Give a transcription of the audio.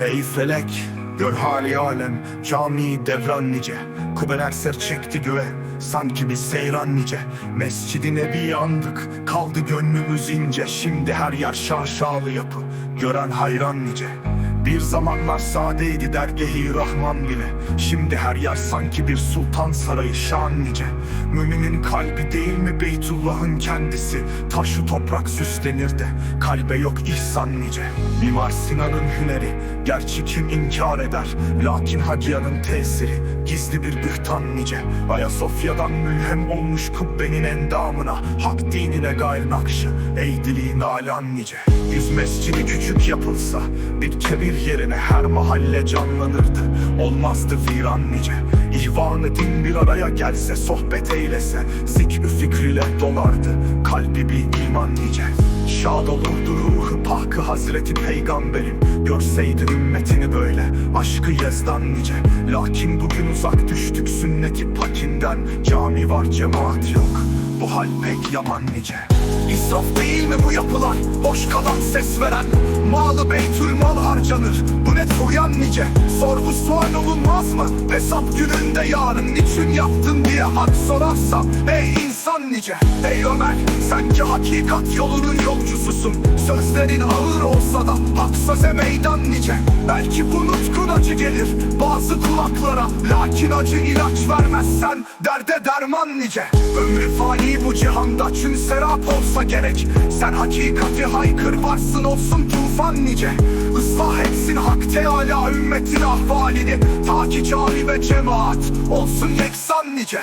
Ey felek, gör hali alem, cami devran nice. Kubeler ser çekti göğe, sanki bir seyran nice. Mescidi nebi andık, kaldı gönlümüz ince. Şimdi her yer şaşalı yapı, gören hayran nice bir zamanlar sadeydi dergehi Rahman bile. Şimdi her yer sanki bir sultan sarayı şan Müminin kalbi değil mi Beytullah'ın kendisi? Taşı toprak süslenir de kalbe yok ihsan nice. Mimar Sinan'ın hüneri gerçi kim inkar eder? Lakin Hacıyanın tesiri gizli bir bühtan nice. Ayasofya'dan mülhem olmuş kubbenin endamına. Hak dinine gayrı nakşı ey dili nalan nice. Yüz mescidi küçük yapılsa bir kebir yerine her mahalle canlanırdı. Olmazdı viran nice. İhvanı din bir araya gelse sohbet eylese Zikri fikriyle dolardı. Kalbi bir iman nice. Şad olurdu ruhu pahkı hazreti peygamberim. Görseydi ümmetini böyle aşkı yezdan nice. Lakin bugün uzak düştük sünneti pakinden. Cami var cemaat yok. Bu hal pek yaman nice. İsraf değil mi bu yapılan? Boş kalan ses veren. Malı beytül mal harcanır. Bu ne tuğyan nice? Sorgu sual olunmaz mı? Hesap gününde yarın Niçin yaptın diye hak sorarsa ey insan nice? Ey Ömer sen ki hakikat yolunun yolcususun. Sözlerin ağır olsa da hak söze meydan nice? Belki bu nutkun acı gelir bazı kulaklara. Lakin acı ilaç vermezsen derde derman nice. Ömrü fani bu cihanda çün serap olsa gerek. Sen hakikati haykır varsın olsun tufan nice. Islah etsin hak teala ümmetin ahvalini. Ta ki cami ve cemaat olsun yeksan nice